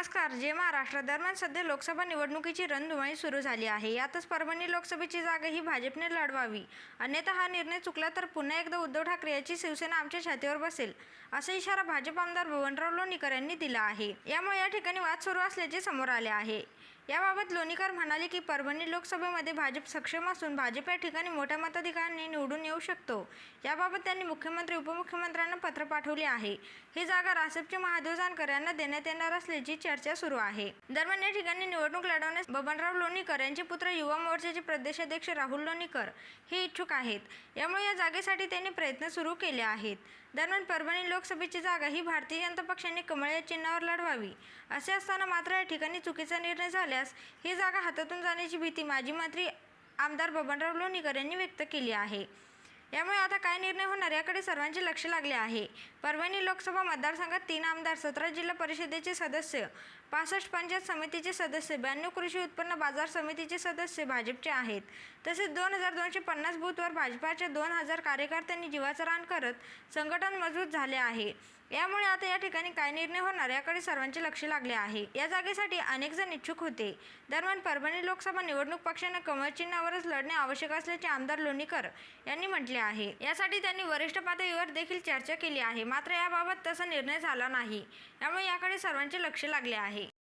नमस्कार. जे महाराष्ट्र दरम्यान सध्या लोकसभा निवडणुकीची रणधुमाळी सुरू झाली आहे. यातच परभणी लोकसभेची जागा ही भाजपने लढवावी. अन्यथा हा निर्णय चुकला तर पुन्हा एकदा उद्धव ठाकरे याची शिवसेना आमच्या छातीवर बसेल असा इशारा भाजप आमदार भुवनराव लोणीकर यांनी दिला आहे. यामुळे या ठिकाणी वाद सुरू असल्याचे समोर आले आहे. याबाबत लोणीकर म्हणाले की परभणी लोकसभेमध्ये भाजप सक्षम असून भाजप या ठिकाणी मोठ्या मताधिकाराने निवडून येऊ शकतो. याबाबत त्यांनी मुख्यमंत्री उपमुख्यमंत्र्यांना पत्र पाठवले आहे. ही जागा रासपचे महादेव जानकर यांना देण्यात येणार असल्याची चर्चा सुरू आहे. दरम्यान या ठिकाणी निवडणूक लढवण्यास बबनराव लोणीकर यांचे पुत्र युवा मोर्चाचे प्रदेशाध्यक्ष राहुल लोणीकर हे इच्छुक आहेत. यामुळे या जागेसाठी त्यांनी प्रयत्न सुरू केले आहेत. दरम्यान परभणी लोकसभेची जागा ही भारतीय जनता पक्षाने कमळ या चिन्हावर लढवावी असे असताना मात्र या ठिकाणी चुकीचा निर्णय झाल्यास ही जागा हातातून जाण्याची भीती माजी मंत्री आमदार बबनराव लोणीकर यांनी व्यक्त केली आहे. यामुळे आता काय निर्णय होणार याकडे सर्वांचे लक्ष लागले आहे. परभणी लोकसभा मतदारसंघात तीन आमदार सतरा जिल्हा परिषदेचे सदस्य पासष्ट पंचायत समितीचे सदस्य ब्याण्णव कृषी उत्पन्न बाजार समितीचे सदस्य भाजपचे आहेत. तसेच दोन हजार दोनशे पन्नास बूथवर भाजपाच्या दोन हजार कार्यकर्त्यांनी जीवाचं रान करत संघटन मजबूत झाले आहे. यामुळे आता या ठिकाणी काय निर्णय होणार याकडे सर्वांचे लक्ष लागले आहे. या जागेसाठी अनेक जण इच्छुक होते. दरम्यान परभणी लोकसभा निवडणूक पक्षानं कमळ चिन्हावरच लढणे आवश्यक असल्याचे आमदार लोणीकर यांनी म्हटले आहे. यासाठी त्यांनी वरिष्ठ पातळीवर देखील चर्चा केली आहे. मात्र याबाबत तसा निर्णय झाला नाही. त्यामुळे याकडे सर्वांचे लक्ष लागले आहे.